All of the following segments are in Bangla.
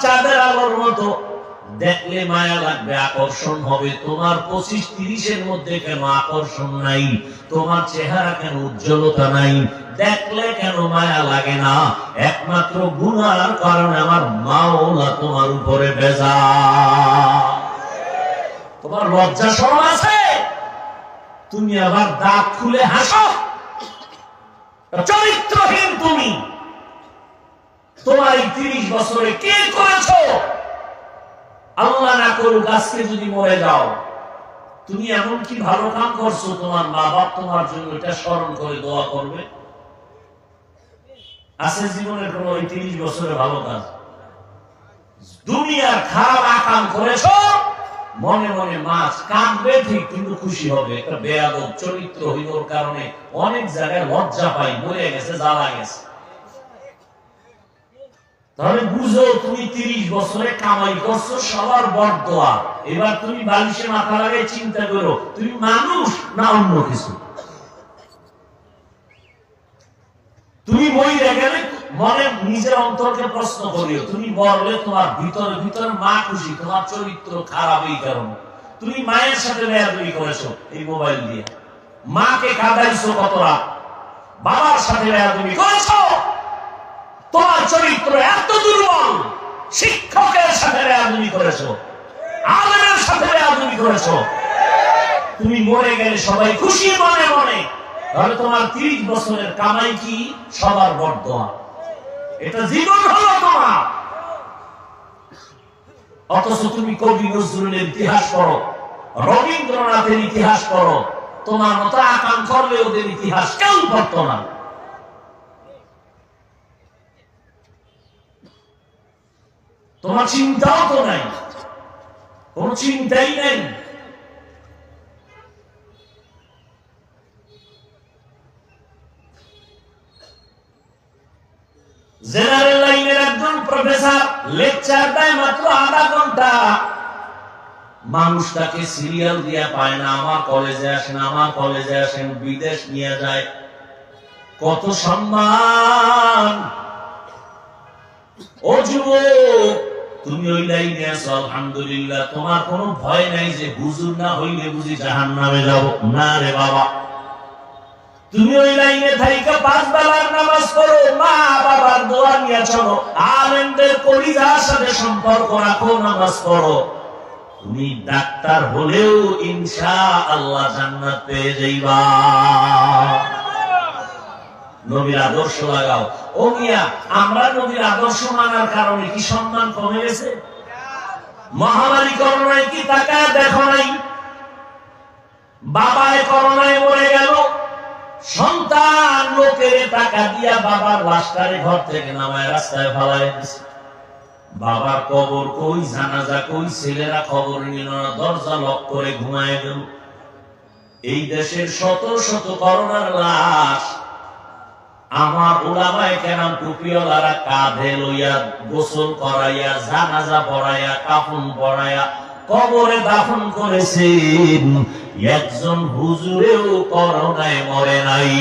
চাঁদের আলোর মতো। দেখলে মায়া লাগবে, আকর্ষণ হবে। তোমার পঁচিশ তিরিশের মধ্যে কেন আকর্ষণ নাই? তোমার চেহারা কেন উজ্জ্বলতা নাই? দেখলে কেন মায়া লাগে না? একমাত্র গুনার কারণে আমার মাওলা তোমার উপরে বেজা তোমার লজ্জা সরম আছে? তুমি আবার দাঁত খুলে হাসো। চরিত্রহীন তুমি। তোমার এই তিরিশ বছরে কে করেছ? আল্লাহ না করুক, আজকে যদি মরে যাও, তুমি এমন কি ভালো কাম করছ? তোমার মা বাপ তোমার জন্য এটা স্মরণ করে দোয়া করবে। আছে জীবনের কোন ওই তিরিশ বছরে ভালো কাজ। দুনিয়ার খারাপ আকাম করেছ, মনে মনে মাছ কাঁদবে ঠিক, কিন্তু খুশি হবে। একটা বেয়াদব চরিত্রহীনর কারণে অনেক জায়গায় লজ্জা পাই, মরে গেছে, জ্বালা গেছে। তাহলে বুঝো তুমি তিরিশ বছরে কামাই করছ, সবার এবার তুমি বালিশে মাথা লাগাই চিন্তা করো, তুমি মানুষ না অন্য কিছু? তুমি গেলে মনে নিজের অন্তরকে প্রশ্ন করিও, তুমি মরলে তোমার ভিতরে ভিতরে মা খুশি, তোমার চরিত্র খারাপ এই কারণে। তুমি মায়ের সাথে বেয়াদবি করেছ এই মোবাইল দিয়ে। মাকে কাঁদাইছো কত রাত? বাবার সাথে বেয়াদবি করেছ? তোমার চরিত্র এত দুর্বল। শিক্ষকের সাথে বেয়াদবি করেছ। আলেমের সাথে বেয়াদবি করেছ। তুমি মরে গেলে সবাই খুশি মনে মনে। তাহলে তোমার তিরিশ বছরের কামাই কি? সবার বর্দোয়া এটা জীবন হলো তোমার। অথচ তুমি কবি নজরুলের ইতিহাস পড়ো, রবীন্দ্রনাথের ইতিহাস পড়ো। তোমার মতো আকাম ওদের ইতিহাস কেউ পড়ত না। তোমার চিন্তাও তো নাই। কোন চিন্তাই নেই। জেনারেল লাইনের একজন প্রফেসর লেকচার দেয় মাত্র আধা ঘণ্টা। মানুষ তাকে সিরিয়াল দিয়া পায় না, আমার কলেজে আসেন, আমার কলেজে আসেন, বিদেশ নিয়ে যায়। কত সম্মান। ও যুবক তুমি ওই লাইনে আছো আলহামদুলিল্লাহ। তোমার কোনো ভয় নাই যে হুজুর না হইলে বুঝি জাহান নামে যাব। না রে বাবা। তুমি ওই লাইনে থাইকা পাঁচ বেলার নামাজ পড়ো, মা বাবার দোয়া নিয়ে চলো। আলেমদের কলিজার সাথে সম্পর্ক রাখো, নামাজ পড়ো। তুমি ডাক্তার হলেও ইনশা আল্লাহ জান্নাত পেয়ে যাইবা। নবীর আদর্শ লাগাও। ও মিয়া, আমরা নবীর আদর্শ মানার কারণে কি সম্মান কমে গেছে? মহামারী করোনায় কি তাকায় দেখো নাই? বাবায় করোনায় মরে গেল। সন্তান লোকের টাকা দিয়া বাবার লাশটারে ঘর থেকে নামায় রাস্তায় ফালাই দিছে। বাবার কবর কই, জানাজা কই, ছেলেরা খবর নিল না, দরজা লক করে ঘুমায় গেল। এই দেশের শত শত করোনার লাশ আমার ওলামায় কেরাম টুপিওয়ালারা কাঁধে লইয়া গোসল করাইয়া, জানাজা পড়াইয়া, কাফন পড়াইয়া কবরে দাফন করেছেন। একজন হুজুরেও করোনায় মরে নাই।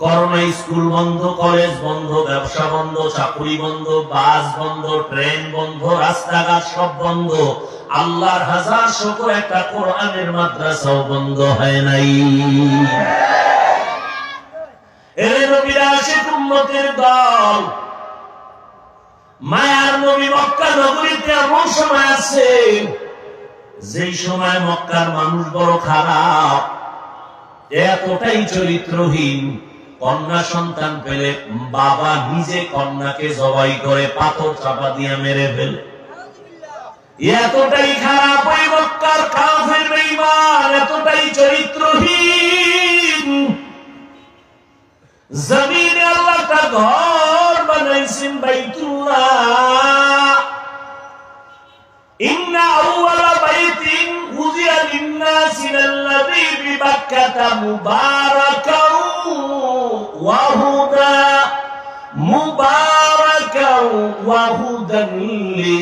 করোনা স্কুল বন্ধ, কলেজ বন্ধ, ব্যবসা বন্ধ, চাকরি বন্ধ, বাস বন্ধ, ট্রেন বন্ধ, রাস্তাঘাট সব বন্ধ। আল্লাহর হাজার শত একটা কোরআনের মাদ্রাসাও বন্ধ হয় নাই। নবীরা দল, মায়ার নবী মক্কা নগরীতে এমন সময় আছে, যেই সময় মক্কার মানুষ বড় খারাপ, এতটাই চরিত্রহীন, কন্যা সন্তান পেলে বাবা নিজে কন্যাকে জবাই করে পাথর চাপা দিয়ে মেরে ফেলে। এতটাই খারাপ ওই মক্কার কাফের বেঈমান এতটাই চরিত্রহীন। জমিনে আল্লাহটা ঘর বানাইছেন বাইতুল্লাহ। ইন্না আউয়ালা বাইতিন উযিয়া লিন-নাসি আল্লাযী বিবাক্কাতা মুবারাকাও ওয়া হুদা। وهدى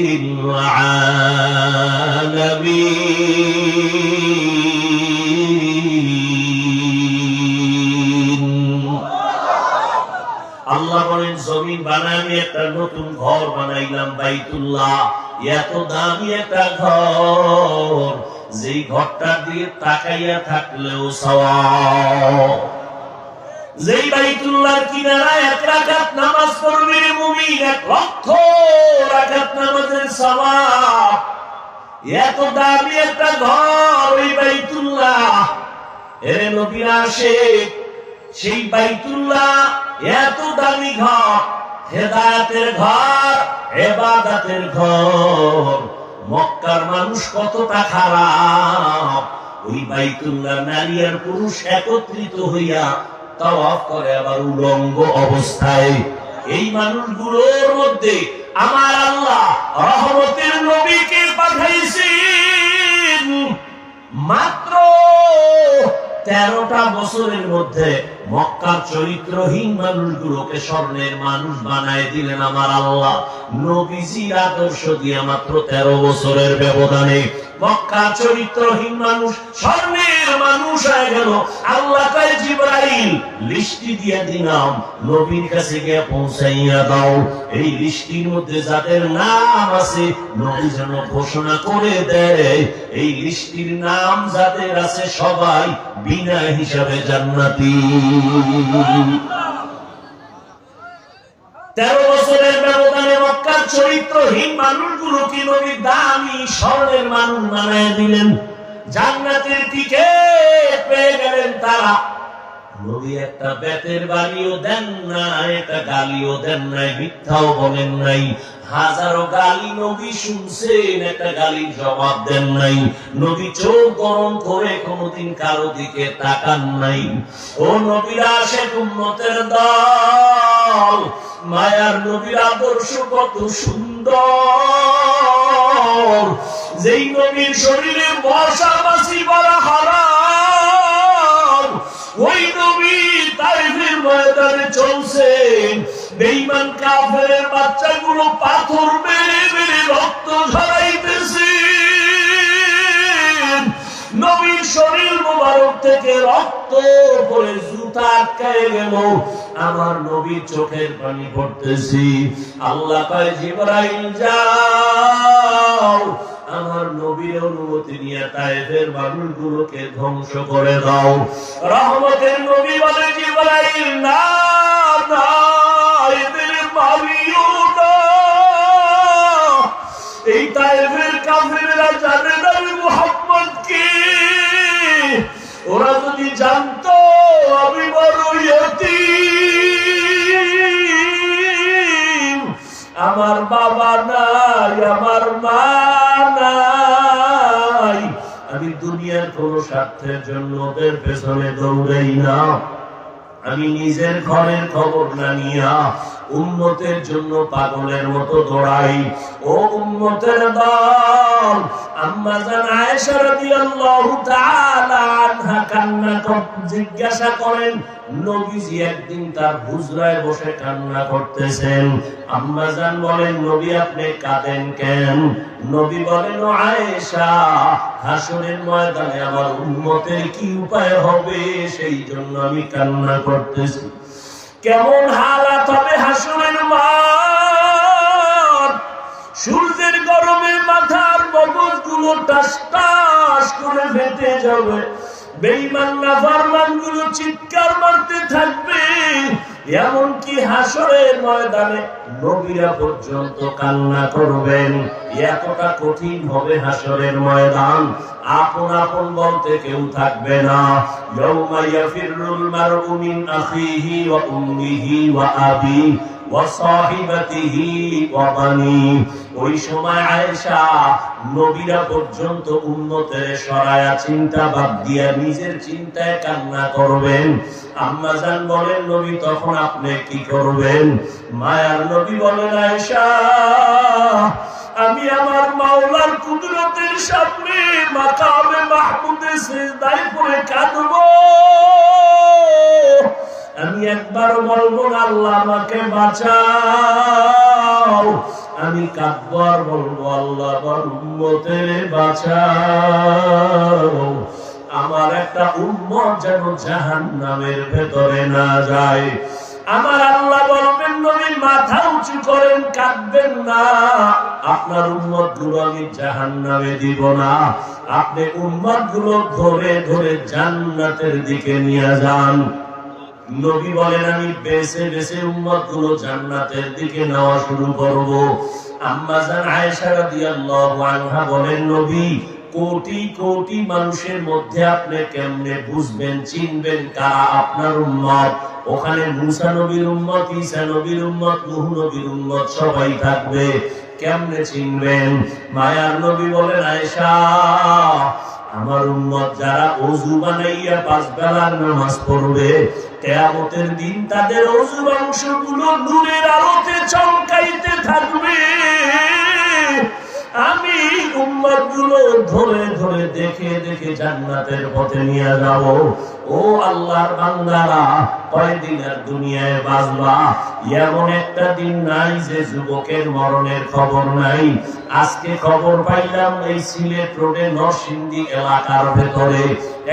للعالمين আল্লাহ বলেন জমিন বানায় আমি একটা নতুন ঘর বানাইলাম বাইতুল্লাহ এত দামি একটা ঘর যেই ঘরটা দিয়ে তাকাইয়া থাকলেও সওয়াব যেই বাইতুল্লাহর কিনারায় এক নামাজ পড়বে মুমিন, এক লক্ষ নামাজের এত একটা ঘর ওই বাইতুল্লাহ। এর নবীরা আসে সেই বাইতুল্লাহ এত দামি ঘর, হেদায়াতের ঘর, এবাদাতের ঘর। মক্কার মানুষ কতটা খারাপ। ওই বাইতুল্লাহ নারী আর পুরুষ একত্রিত হইয়া তাওয়াফ করে আবার উলঙ্গ অবস্থায়। এই মানুষগুলোর মধ্যে আমার আল্লাহ রহমতের নবীকে পাঠাইছেন। মাত্র তেরোটা বছরের মধ্যে মক্কার চরিত্রহীন মানুষগুলোকে স্বর্ণের মানুষ বানায় দিলেন আমার আল্লাহ। নবীজির আদর্শ দিয়ে মাত্র তেরো বছরের ব্যবধানে মক্কা চরিত্রহীন মানুষ, স্বর্ণের মানুষ হয়ে গেল। আল্লাহ জিব্রাইল দিয়ে দিলাম। নবীর কাছে গিয়ে পৌঁছাইয়া দাও। এই লিস্টির মধ্যে যাদের নাম আছে, নবী যেন ঘোষণা করে দেয়, এই লিস্টির নাম যাদের আছে সবাই বিনা হিসাবে জান্নাতি। তেরো বছরের ব্যবধানে মক্কার চরিত্রহীন মানুষগুলোকে নবী দামি স্বর্ণের মানুষ বানায় দিলেন? জান্নাতের দিকে পেয়ে গেলেন তারা। নবী একটা বেতের বাড়িও দেন না একটা গালিও দেন নাই, মিথ্যাও বলেন নাই। হাজারো গালি নবী শুনছেন, একটা গালির জবাব দেন নাই। নবী চোখ গরম করে কোনোদিন কারও দিকে তাকান নাই। ও নবীরা সে উন্নতের দল, মায়ার নবীর আদর্শ কত সুন্দর। যেই নবীর শরীরে মশা মাসি বলা হারাম, ওই নবী তাইফের ময়দানে চলছেন। বেঈমান কাফেরের বাচ্চাগুলো পাথর মেরে মেরে রক্ত ঝরাইতেছে। নবীর শরীর মোবারক থেকে রক্ত পরে জুতা আটকায় গেল। আমার নবীর চোখের পানি পড়তেছি আল্লাহ কয়, জিবরাইল, যাও। আমার নবীর অনুমতি নিয়ে তাইফের মানুষগুলোকে ধ্বংস করে দাও। রহমতের নবী বলে, জিবরাইল, না। যদি জানতো, আমি বড় আমার বাবা নাই, আমার মা নাই। আমি দুনিয়ার কোন স্বার্থের জন্য ওদের পেছনে দৌড়াই না। আমি নিজের ঘরের খবর না নিয়া উন্নতের জন্য পাগলের মতো দৌড়াই। ও উন্নতের দল আম্মা জান জিজ্ঞাসা করেন, নবীজি একদিন তার হুজরায় বসে কান্না করতেছেন। আম্মা জান বলেন, নবী আপনি কাঁদেন কেন? নবী বলেন আয়েশা, হাসরের ময়দানে আমার উন্মতের কি উপায় হবে? সেই জন্য আমি কান্না করতেছি। কেমন হালাত হবে হাসরের মা সূর্যের গরমে মাথার মগজগুলো টাস টাস করে ফেটে যাবে। গুলো চিৎকার মারতে থাকবে। এমনকি হাসরের ময়দানে নবীরা পর্যন্ত কান্না করবেন। এতটা কঠিন হবে হাসরের ময়দান। আপন আপন বলতে কেউ থাকবে না। ইয়াউমা ইয়াফিরুল মারউ আখিহি ওয়া উম্মিহি ওয়া আবি ওই সময় আয়েশা নবীরা পর্যন্ত উন্নতের সরায়া চিন্তা বাদ দিয়া নিজের চিন্তায় কান্না করবেন। আম্মা বলেন, নবী, তখন আপনি কি করবেন? মায়ার নবী বলেন, আয়েশা, আমি আমার মাওলার কুদরতের সামনে মাকামে মাহমুদে সিজদায় পড়ে কাঁদবো। আমি একবার বলব আল্লাহ আমাকে বাঁচাও। আমি কাঁদবো আর বলব, আল্লাহ আমার বাঁচাও। আমার একটা উম্মত যেন জাহান নামের ভেতরে না যায়। আমার আল্লাহ বলবেন, নবী, মাথা উঁচু করেন, কাঁদবেন না। আপনার উম্মতগুলো আমি জাহান নামে দিব না। আপনি উম্মতগুলো ধরে ধরে জান্নাতের দিকে নিয়ে যান। নবী বলেন, আমি বেছে বেছে উম্মতগুলো জান্নাতের দিকে নেওয়া শুরু করব। আম্মা জান আয়েশা রাদিয়াল্লাহু আনহা বলেন, নবী, কোটি কোটি মানুষের মধ্যে আপনি কেমনে বুঝবেন, চিনবেন কারা আপনার উম্মত? ওখানে মুসা নবীর উম্মত, ঈসা নবীর উম্মত, নূহ নবীর উম্মত সবাই থাকবে। কেমনে চিনবেন? মায়ার নবী বলেন, আয়েশা আমার উম্মত যারা অজু বানাইয়া পাঁচ বেলার নামাজ পড়বে, কেয়ামতের দিন তাদের অজু অংশগুলো নূরের আলোতে চমকাইতে থাকবে। আমি উম্মতগুলো ধরে ধরে দেখে দেখে জান্নাতের পথে নিয়ে যাব। ও আল্লাহর বান্দারা, কয়দিন আর দুনিয়ায় বাঁচবা? এমন একটা দিন নাই যে যুবকের মরণের খবর নাই। আজকে খবর পাইলাম এই সিলেট রোডে নরসিংদী এলাকার ভেতরে।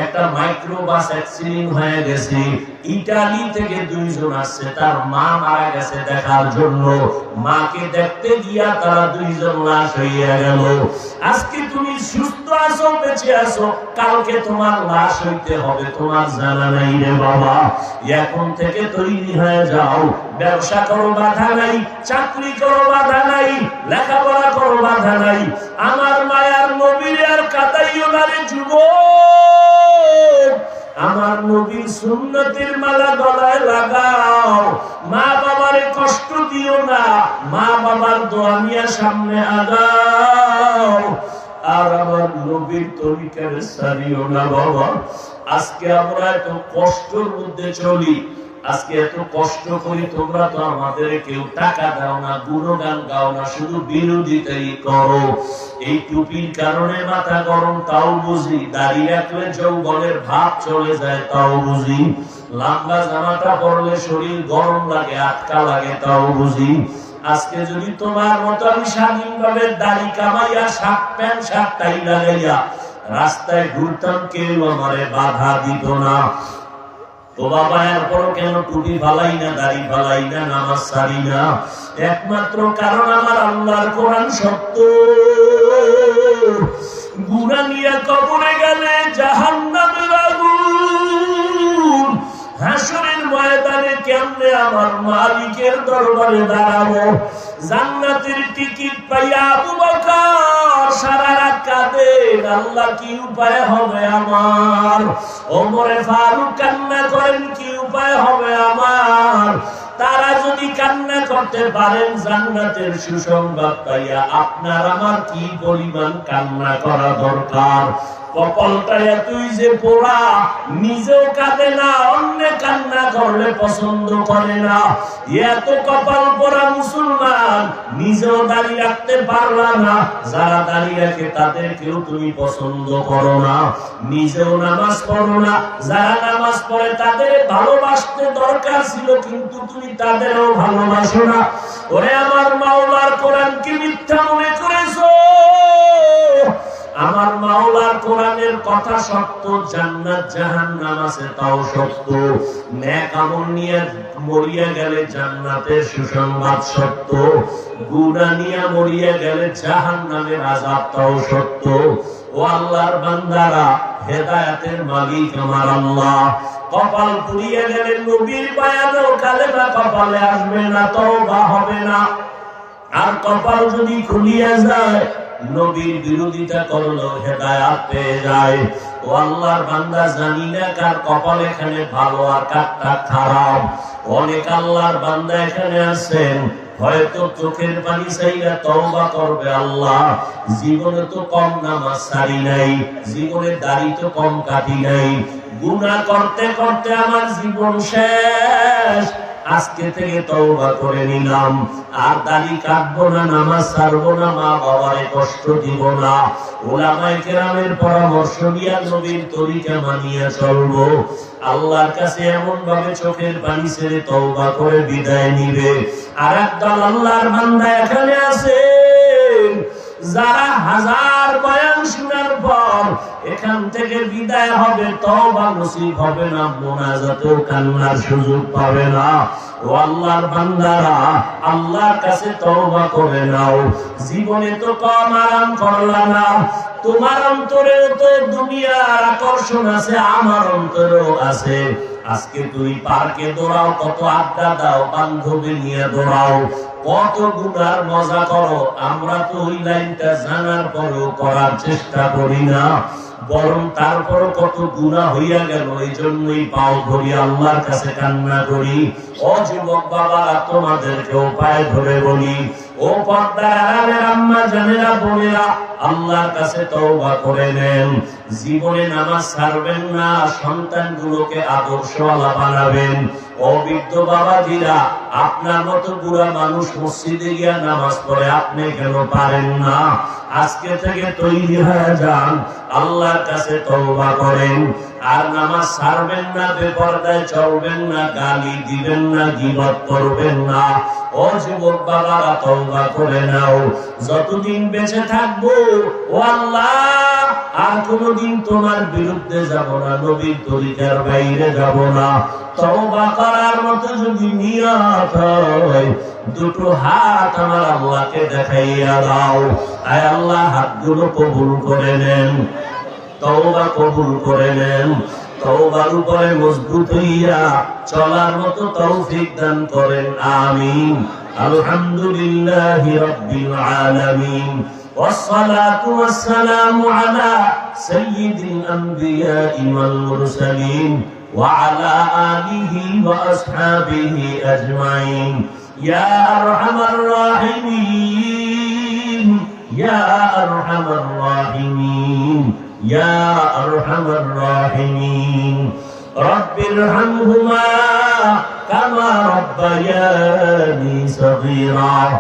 একটা মাইক্রোবাস অ্যাক্সিডেন্ট হয়ে গেছে। ইটালি থেকে দুইজন আসছে, তার মা মারা গেছে দেখার জন্য। মাকে দেখতে গিয়া তারা দুইজন লাশ হইয়া গেল। আজকে তুমি সুস্থ আছো, বেঁচে আছো, কালকে তোমার লাশ হইতে হবে, তোমার জানা নাই রে বাবা। এখন থেকে তৈরি হয়ে যাও। ব্যবসা করো, বাধা নাই, চাকরি করো, বাধা নাই, লেখাপড়া করো, বাধা নাই। আমার মায়ার নবীর আর কাতাইও না রে যুবক। আমার নবীর সুন্নতির মালা গলায় লাগাও। মা বাবার কষ্ট দিও না, মা বাবার দোয়া নিয়ে সামনে আগাও। আর আমার নবীর তরিকার সারিও না বাবা। আজকে আমরা এত কষ্টের মধ্যে চলি। আজকে এত কষ্ট করি তোমরা তো আমাদের কেউ টাকা দাও না, গুণগান গাও না, শুধু বিরোধিতাই করো। এই টুপির কারণে মাথা গরম, তাও বুঝি। দাঁড়িয়ে রাখলে যৌবনের ভাব চলে যায়, তাও বুঝি। লম্বা জামাটা পরলে শরীর গরম লাগে, আটকা লাগে, তাও বুঝি। আজকে যদি তোমার মতো আমি স্বাধীনভাবে দাড়ি কামাইয়া, শার্ট প্যান্ট, শার্ট টাই লাগাইয়া রাস্তায় ঘুরতাম, কেউ আমারে বাধা দিত না। তো বাবা, এরপরও কেন টুপি ফালাই না, দাড়ি ফালাই না, নামাজ না? একমাত্র কারণ আমার আল্লাহর কোরআন সত্য। গুণা নিয়ে কবরে গেলে জাহান নামের আগুন। হাসরের ময়দানে কেমনে আমার মালিকের দরবারে দাঁড়াবো? জান্নাতের টিকিট পাইয়া আবু সারা রাত আল্লাহ, কি উপায় হবে আমার? ওমরে ফারুক কান্না করেন, কি উপায় হবে আমার? তারা যদি কান্না করতে পারেন, জান্নাতের সুসংবাদ পাইয়া আপনার আমার কি পরিমাণ কান্না করা দরকার? কপালটা এতই যে পোড়া, নিজেও কাঁদে না, অন্য কান্না করলে পছন্দ করে না। এত কপাল পোড়া মুসলমান, নিজেও দাঁড়িয়ে রাখতে পারলা না। যারা দাঁড়িয়ে রাখে তাদেরকেও তুমি পছন্দ করো না। নিজেও নামাজ পড়ো না। যারা নামাজ পড়ে, তাদের ভালোবাসতে দরকার ছিল, কিন্তু তুমি তাদেরও ভালোবাসো না। ওরে আমার মাওলার কোরআন কি মিথ্যা মনে করেছ? আমার মাওলার কোরআনের কথা সত্য, জান্নাত, জাহান্নাম আছে, তাও সত্য। ন্যাক আমল নিয়ে মরিয়া গেলে জান্নাতের সুসংবাদ সত্য। গুনাহ নিয়ে মরিয়া গেলে জাহান্নামের আযাব তাও সত্য। ও আল্লাহর বান্দারা, হেদায়েতের মালিক আমার আল্লাহ। কপাল পুড়িয়ে গেলে নবীর বায়ানেও কালেমা কপালে আসবে না, তওবা হবে না। আর কপাল যদি খুলিয়া যায় নবীর বিরোধিতা করল হেদায়াত পেয়ে যায়। ও আল্লাহর বান্দা জানি না কার কপাল এখানে ভালো আর কারটা খারাপ। অনেক আল্লাহর বান্দা এখানে আছেন। হয়তো চোখের পানি চাইলে তওবা করবে আল্লাহ। জীবনে তো কম নামাজ সারি নাই। জীবনে দাড়ি তো কম কাটি নাই। গুনাহ করতে করতে আমার জীবন শেষ। আজকে থেকে তওবা করে নিলাম। আর দাড়ি কাটবো না, নামাজ ছাড়বো না, মা বাবারে কষ্ট দিব না। ওলামায়ে কেরামের পরামর্শ নিয়ে নবীর তরিকা মানিয়ে চলবো। আল্লাহর কাছে এমন ভাবে চোখের পানি ছেড়ে তওবা করে বিদায় নিবে। আর একদল আল্লাহর বান্দা এখানে আছে যারা হাজার বয়ান শোনার পর এখান থেকে বিদায় হবে, তওবা নসিব হবে না, মোনাজাতেও কান্নার সুযোগ পাবে না। ও আল্লাহর বান্দারা, আল্লাহর কাছে তওবা করে নাও। জীবনে তো কম আরাম করলা না। তোমার অন্তরেও তো দুনিয়ার আকর্ষণ আছে, আমার অন্তরেও আছে। আজকে তুই পার্কে দৌড়াও, কত আড্ডা দাও, বান্ধবী নিয়ে দৌড়াও, কত গুণার মজা করো। আমরা তো ওই লাইনটা জানার পরেও করার চেষ্টা করি না। বরং তারপর কত গুণা হইয়া গেল এই জন্যই পাও ধরি আল্লাহর কাছে কান্না করি। ও যুবক বাবারা তোমাদেরকে পায়ে ধরে বলি। ও পর্দার জানেরা, বোনেরা, আল্লাহর কাছে তওবা করে নেন। জীবনে নামাজ ছাড়বেন না, সন্তানগুলোকে আদর্শওয়ালা বানাবেন। অবিদ্ধ বাবাজিরা, আপনার মতো বুড়া মানুষ মসজিদে গিয়া নামাজ পড়ে আপনি কেন পারেন না? আজকে থেকে তৈরি হয়ে যান। আল্লাহর কাছে তওবা করেন। আর নামাজ ছাড়বেন না, বেপরদায় চলবেন না, গালি দিবেন না, গিবত করবেন না। ও যুবক বাবারা, তওবা করে নাও। যতদিন বেঁচে থাকব, ও আল্লাহ, আর কোনদিন তোমার বিরুদ্ধে যাব না, নবীর তরিকার বাইরে যাব না। তওবা করার মতো যদি নিয়ত হয়, দুটো হাত আমার আল্লাহকে দেখাইয়া দাও। আয় আল্লাহ, হাতগুলো কবুল করে নেন। তওবা কবুল করে নেন তওবার উপরে মজবুত হইয়া চলার মতো তৌফিক দান করেন আমিন আলহামদুলিল্লাহি রাব্বিল আলামিন والصلاة والسلام على سيد الأنبياء والمرسلين وعلى آله وأصحابه أجمعين يا أرحم الراحمين يا أرحم الراحمين يا أرحم الراحمين. رب ارحمهما كما ربياني صغيرا.